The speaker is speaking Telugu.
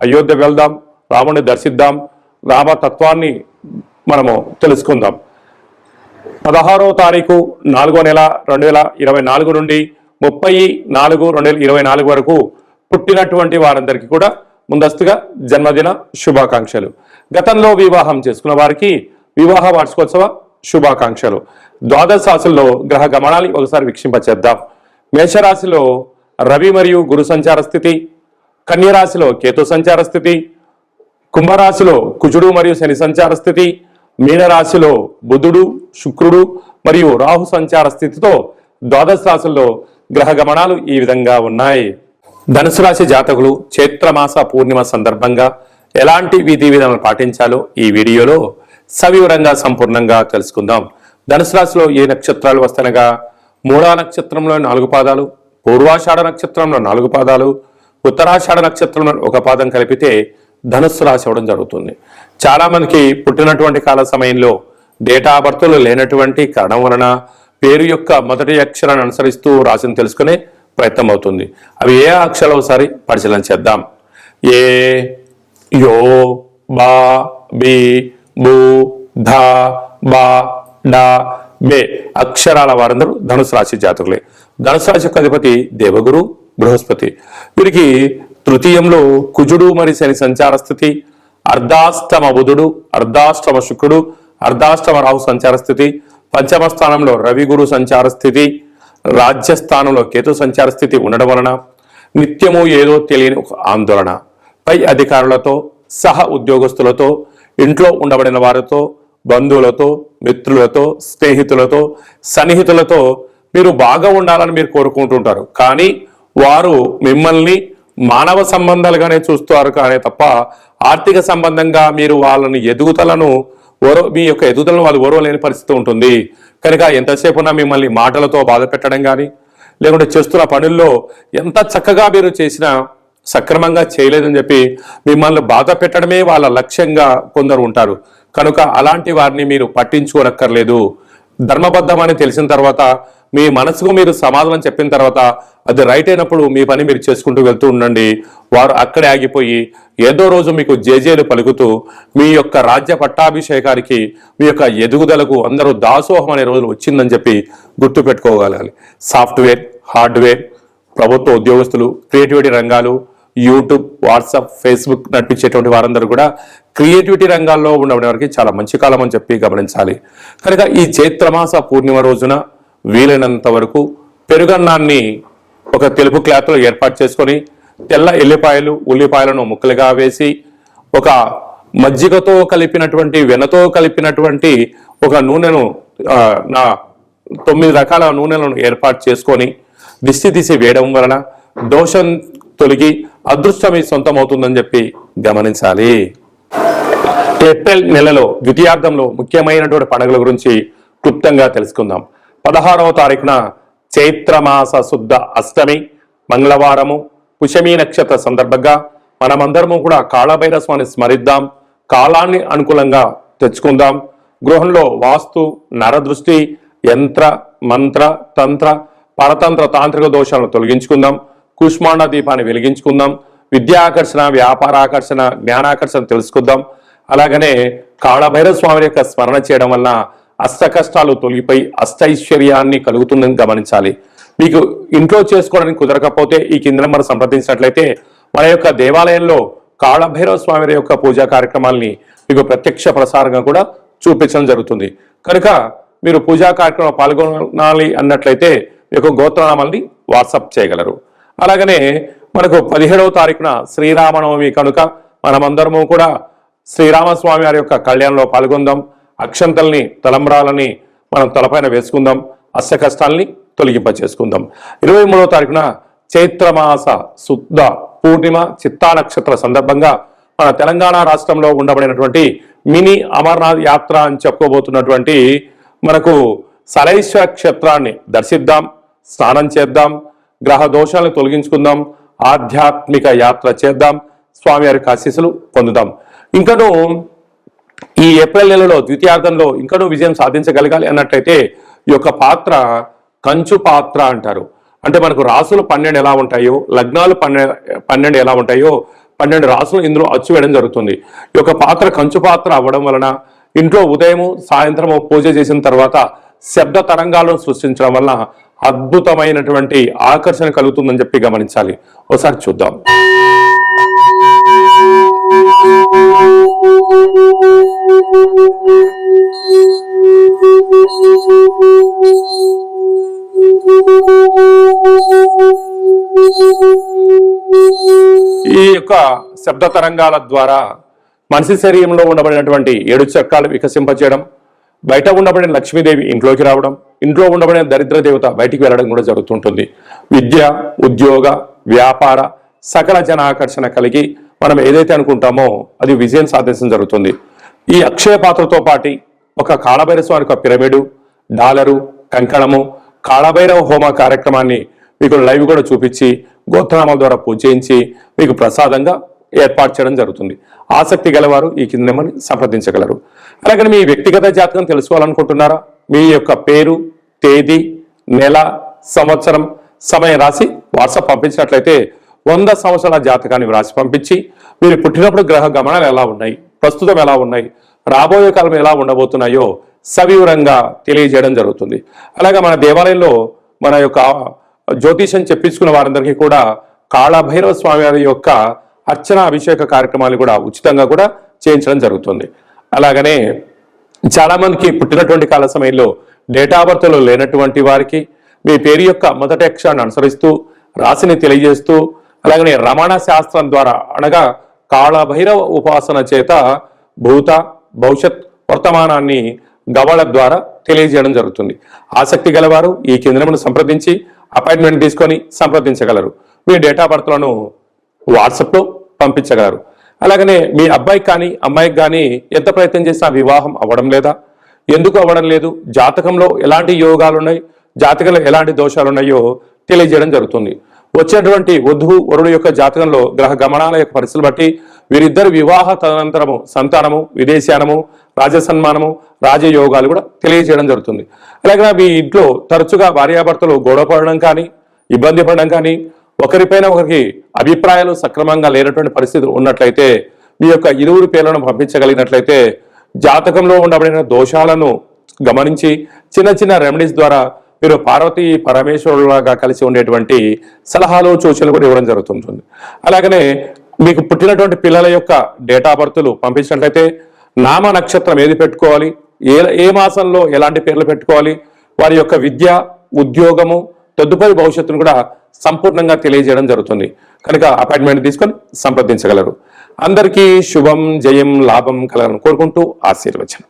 అయోధ్య వెళ్దాం రాముని దర్శిద్దాం రామ తత్వాన్ని మనము తెలుసుకుందాం. పదహారో తారీఖు నాలుగో నెల రెండు వేల ఇరవై నాలుగు నుండి ముప్పై నాలుగు రెండు వేల ఇరవై నాలుగు వరకు పుట్టినటువంటి వారందరికీ కూడా ముందస్తుగా జన్మదిన శుభాకాంక్షలు. గతంలో వివాహం చేసుకున్న వారికి వివాహ వార్షికోత్సవ శుభాకాంక్షలు. ద్వాదశ రాశుల్లో గ్రహ గమనాన్ని ఒకసారి వీక్షింపచేద్దాం. మేషరాశిలో రవి మరియు గురు సంచార స్థితి కన్యరాశిలో కేతు సంచార స్థితి కుంభరాశిలో కుజుడు మరియు శని సంచార స్థితి మీనరాశిలో బుధుడు శుక్రుడు మరియు రాహు సంచార స్థితితో ద్వాదశ రాశుల్లో గ్రహ గమనాలు ఈ విధంగా ఉన్నాయి. ధనుసు రాశి జాతకులు చైత్రమాస పూర్ణిమ సందర్భంగా ఎలాంటి విధి విధానాలు పాటించాలో ఈ వీడియోలో సవివరంగా సంపూర్ణంగా తెలుసుకుందాం. ధనుసు రాశిలో ఏ నక్షత్రాలు వస్తనగా మూడా నక్షత్రంలో నాలుగు పాదాలు పూర్వాషాఢ నక్షత్రంలో నాలుగు పాదాలు ఉత్తరాషాఢ నక్షత్రంలో ఒక పాదం కలిపితే ధనుస్సు రాశి అవ్వడం జరుగుతుంది. చాలా మందికి పుట్టినటువంటి కాల సమయంలో డేటా బర్త్లు లేనటువంటి కారణం వలన పేరు యొక్క మొదటి అక్షరాన్ని అనుసరిస్తూ రాశిని తెలుసుకునే ప్రయత్నం అవుతుంది. అవి ఏ అక్షరాలు ఒకసారి పరిశీలన చేద్దాం. ఏ యో బా బి బు ధ బా డా బే అక్షరాల వారందరూ ధనుసు రాశి జాతకులే. ధనుసు రాశి యొక్క అధిపతి దేవగురు బృహస్పతి. వీరికి తృతీయంలో కుజుడు మరి శని సంచార స్థితి అర్ధాష్టమ బుధుడు అర్ధాష్టమ శుక్రుడు అర్ధాష్టమ రాహు సంచార స్థితి పంచమ స్థానంలో రవి గురు సంచార స్థితి రాజ్యస్థానంలో కేతు సంచార స్థితి ఉండడం వలన నిత్యము ఏదో తెలియని ఒక ఆందోళన. పై అధికారులతో సహ ఉద్యోగస్తులతో ఇంట్లో ఉండబడిన వారితో బంధువులతో మిత్రులతో స్నేహితులతో సన్నిహితులతో మీరు బాగా ఉండాలని మీరు కోరుకుంటుంటారు. కానీ వారు మిమ్మల్ని మానవ సంబంధాలుగానే చూస్తారు కానీ తప్ప ఆర్థిక సంబంధంగా మీరు వాళ్ళని ఎదుగుదలను ఓరో మీ యొక్క ఎదుగుదలను వాళ్ళు ఓరవలేని పరిస్థితి ఉంటుంది. కనుక ఎంతసేపు మిమ్మల్ని మాటలతో బాధ పెట్టడం కానీ లేకుంటే చేస్తున్న పనుల్లో ఎంత చక్కగా మీరు చేసినా సక్రమంగా చేయలేదని చెప్పి మిమ్మల్ని బాధ పెట్టడమే వాళ్ళ లక్ష్యంగా కొందరు ఉంటారు. కనుక అలాంటి వారిని మీరు పట్టించుకోనక్కర్లేదు. ధర్మబద్ధమని తెలిసిన తర్వాత మీ మనసుకు మీరు సమాధానం చెప్పిన తర్వాత అది రైట్ అయినప్పుడు మీ పని మీరు చేసుకుంటూ వెళ్తూ ఉండండి. వారు అక్కడే ఆగిపోయి ఏదో రోజు మీకు జేజేలు పలుకుతూ మీ యొక్క రాజ్య పట్టాభిషేకానికి మీ యొక్క ఎదుగుదలకు అందరూ దాసోహం అనే రోజులు వచ్చిందని చెప్పి గుర్తు పెట్టుకోగలగాలి. సాఫ్ట్వేర్ హార్డ్వేర్ ప్రభుత్వ ఉద్యోగస్తులు క్రియేటివిటీ రంగాలు యూట్యూబ్ వాట్సాప్ ఫేస్బుక్ నడిపించేటువంటి వారందరూ కూడా క్రియేటివిటీ రంగాల్లో ఉండబడే వారికి చాలా మంచి కాలం అని చెప్పి గమనించాలి. కనుక ఈ చైత్రమాస పూర్ణిమ రోజున వీలైనంత వరకు పెరుగన్నాన్ని ఒక తెలుపు క్లాత్లో ఏర్పాటు చేసుకొని తెల్ల ఎల్లిపాయలు ఉల్లిపాయలను ముక్కలుగా వేసి ఒక మజ్జిగతో కలిపినటువంటి వెనతో కలిపినటువంటి ఒక నూనెను నా తొమ్మిది రకాల నూనెలను ఏర్పాటు చేసుకొని దిష్టి తీసి వేయడం వలన దోషం తొలగి అదృష్టమే సొంతమవుతుందని సొంతం అవుతుందని చెప్పి గమనించాలి. ఏప్రిల్ నెలలో ద్వితీయార్థంలో ముఖ్యమైనటువంటి పండుగల గురించి క్లుప్తంగా తెలుసుకుందాం. పదహారవ తారీఖున చైత్రమాస శుద్ధ అష్టమి మంగళవారము పుషమి నక్షత్ర సందర్భంగా మనమందరము కూడా కాళభైర స్వామిని స్మరిద్దాం. కాలాన్ని అనుకూలంగా తెచ్చుకుందాం. గృహంలో వాస్తు నరదృష్టి యంత్ర మంత్ర తంత్ర పరతంత్ర తాంత్రిక దోషాలను తొలగించుకుందాం. కుష్మాండ దీపాన్ని వెలిగించుకుందాం. విద్యాకర్షణ వ్యాపారాకర్షణ జ్ఞానాకర్షణ తెలుసుకుందాం. అలాగనే కాళభైరవ స్వామి యొక్క స్మరణ చేయడం వల్ల అష్ట కష్టాలు తొలగిపోయి అష్టైశ్వర్యాన్ని కలుగుతుందని గమనించాలి. మీకు ఇంట్లో చేసుకోవడానికి కుదరకపోతే ఈ కింద మనం సంప్రదించినట్లయితే మన యొక్క దేవాలయంలో కాళభైరవ స్వామి వారి యొక్క పూజా కార్యక్రమాల్ని మీకు ప్రత్యక్ష ప్రసారంగా కూడా చూపించడం జరుగుతుంది. కనుక మీరు పూజా కార్యక్రమంలో పాల్గొనాలి అన్నట్లయితే మీకు గోత్రనామాల్ని వాట్సాప్ చేయగలరు. అలాగనే మనకు పదిహేడవ తారీఖున శ్రీరామనవమి కనుక మనమందరము కూడా శ్రీరామస్వామి వారి యొక్క కళ్యాణంలో పాల్గొందాం. అక్షంతల్ని తలంబ్రాలని మనం తలపైన వేసుకుందాం అష్ట కష్టాల్ని తొలగింప చేసుకుందాం ఇరవై మూడవ తారీఖున చైత్రమాస శుద్ధ పూర్ణిమ చిత్తా నక్షత్ర సందర్భంగా మన తెలంగాణ రాష్ట్రంలో ఉండబడినటువంటి మినీ అమర్నాథ్ యాత్ర అని చెప్పుకోబోతున్నటువంటి మనకు సలైశ్వర క్షేత్రాన్ని దర్శిద్దాం స్నానం చేద్దాం గ్రహ దోషాలను తొలగించుకుందాం ఆధ్యాత్మిక యాత్ర చేద్దాం స్వామివారికి ఆశీస్సులు పొందుదాం. ఇంకను ఈ ఏప్రిల్ నెలలో ద్వితీయార్థంలో ఇంకనూ విజయం సాధించగలగాలి అన్నట్లయితే ఈ యొక్క పాత్ర కంచు పాత్ర అంటారు. అంటే మనకు రాసులు పన్నెండు ఎలా ఉంటాయో లగ్నాలు పన్నెండు పన్నెండు ఎలా ఉంటాయో పన్నెండు రాసులు ఇందులో అచ్చు వేయడం జరుగుతుంది. ఈ యొక్క పాత్ర కంచు పాత్ర అవ్వడం వలన ఇంట్లో ఉదయము సాయంత్రము పూజ చేసిన తర్వాత శబ్ద తరంగాలను సృష్టించడం వలన అద్భుతమైనటువంటి ఆకర్షణ కలుగుతుందని చెప్పి గమనించాలి. ఒకసారి చూద్దాం. ఈ యొక్క శబ్ద తరంగాల ద్వారా మనిషి శరీరంలో ఉండబడినటువంటి ఏడు చక్రాలు వికసింపచేయడం బయట ఉండబడిన లక్ష్మీదేవి ఇంట్లోకి రావడం ఇంట్లో ఉండబడిన దరిద్ర దేవత బయటికి వెళ్ళడం కూడా జరుగుతుంటుంది. విద్య ఉద్యోగ వ్యాపార సకల జన ఆకర్షణ కలిగి మనం ఏదైతే అనుకుంటామో అది విజయం సాధించడం జరుగుతుంది. ఈ అక్షయ పాత్రతో పాటి ఒక కాళభైర స్వామి యొక్క పిరమిడు డాలరు కంకణము కాళభైరవ హోమ కార్యక్రమాన్ని మీకు లైవ్ కూడా చూపించి గోత్రనామాల ద్వారా పూజ చేయించి మీకు ప్రసాదంగా ఏర్పాటు చేయడం జరుగుతుంది. ఆసక్తి గలవారు ఈ కింద నెంబర్ని సంప్రదించగలరు. అలాగే మీ వ్యక్తిగత జాతకం తెలుసుకోవాలనుకుంటున్నారా? మీ యొక్క పేరు తేదీ నెల సంవత్సరం సమయం రాసి వాట్సాప్ పంపించినట్లయితే వంద సంవత్సరాల జాతకాన్ని రాసి పంపించి మీరు పుట్టినప్పుడు గ్రహ గమనాలు ఎలా ఉన్నాయి? ప్రస్తుతం ఎలా ఉన్నాయి? రాబోయే కాలం ఎలా ఉండబోతున్నాయో సవివరంగా తెలియజేయడం జరుగుతుంది. అలాగే మన దేవాలయంలో మన యొక్క జ్యోతిషం చెప్పించుకున్న వారందరికీ కూడా కాళభైరవ స్వామి వారి యొక్క అర్చన అభిషేక కార్యక్రమాలు కూడా ఉచితంగా కూడా చేయించడం జరుగుతుంది. అలాగనే చాలామందికి పుట్టినటువంటి కాల సమయంలో డేటా బర్త్లో లేనటువంటి వారికి మీ పేరు యొక్క మొదటి అక్షరాన్ని అనుసరిస్తూ రాశిని తెలియజేస్తూ అలాగనే రమణ శాస్త్రం ద్వారా అనగా కాళభైరవ ఉపాసన చేత భూత భవిష్యత్ వర్తమానాన్ని గవళ ద్వారా తెలియజేయడం జరుగుతుంది. ఆసక్తి గలవారు ఈ కేంద్రమును సంప్రదించి అపాయింట్మెంట్ తీసుకొని సంప్రదించగలరు. మీ డేటా బర్త్లను వాట్సాప్లో పంపించగలరు. అలాగనే మీ అబ్బాయికి కానీ అమ్మాయికి కానీ ఎంత ప్రయత్నం చేసినా వివాహం అవ్వడం లేదా? ఎందుకు అవ్వడం లేదు? జాతకంలో ఎలాంటి యోగాలు ఉన్నాయి జాతకంలో ఎలాంటి దోషాలు ఉన్నాయో తెలియజేయడం జరుగుతుంది. వచ్చేటువంటి వధువు వరుడు యొక్క జాతకంలో గ్రహ గమనాల యొక్క పరిస్థితులు బట్టి వీరిద్దరు వివాహ తదనంతరము సంతానము విదేశానము రాజసన్మానము రాజయోగాలు కూడా తెలియజేయడం జరుగుతుంది. అలాగే మీ ఇంట్లో తరచుగా భార్యాభర్తలు గొడవ పడడం కానీ ఇబ్బంది పడడం కానీ ఒకరిపైన ఒకరికి అభిప్రాయాలు సక్రమంగా లేనటువంటి పరిస్థితి ఉన్నట్లయితే మీ యొక్క ఇరువురు పేర్లను పంపించగలిగినట్లయితే జాతకంలో ఉండబడిన దోషాలను గమనించి చిన్న చిన్న రెమెడీస్ ద్వారా మీరు పార్వతి పరమేశ్వరులాగా కలిసి ఉండేటువంటి సలహాలు సూచనలు కూడా ఇవ్వడం జరుగుతుంటుంది. అలాగనే మీకు పుట్టినటువంటి పిల్లల యొక్క డేటా బర్త్లు పంపించినట్లయితే నామ నక్షత్రం ఏది పెట్టుకోవాలి ఏ ఏ మాసంలో ఎలాంటి పేర్లు పెట్టుకోవాలి వారి యొక్క విద్య ఉద్యోగము తదుపరి భవిష్యత్తును కూడా సంపూర్ణంగా తెలియజేయడం జరుగుతుంది. కనుక అపాయింట్మెంట్ తీసుకొని సంప్రదించగలరు. అందరికీ శుభం జయం లాభం కలగాలని కోరుకుంటూ ఆశీర్వచనం.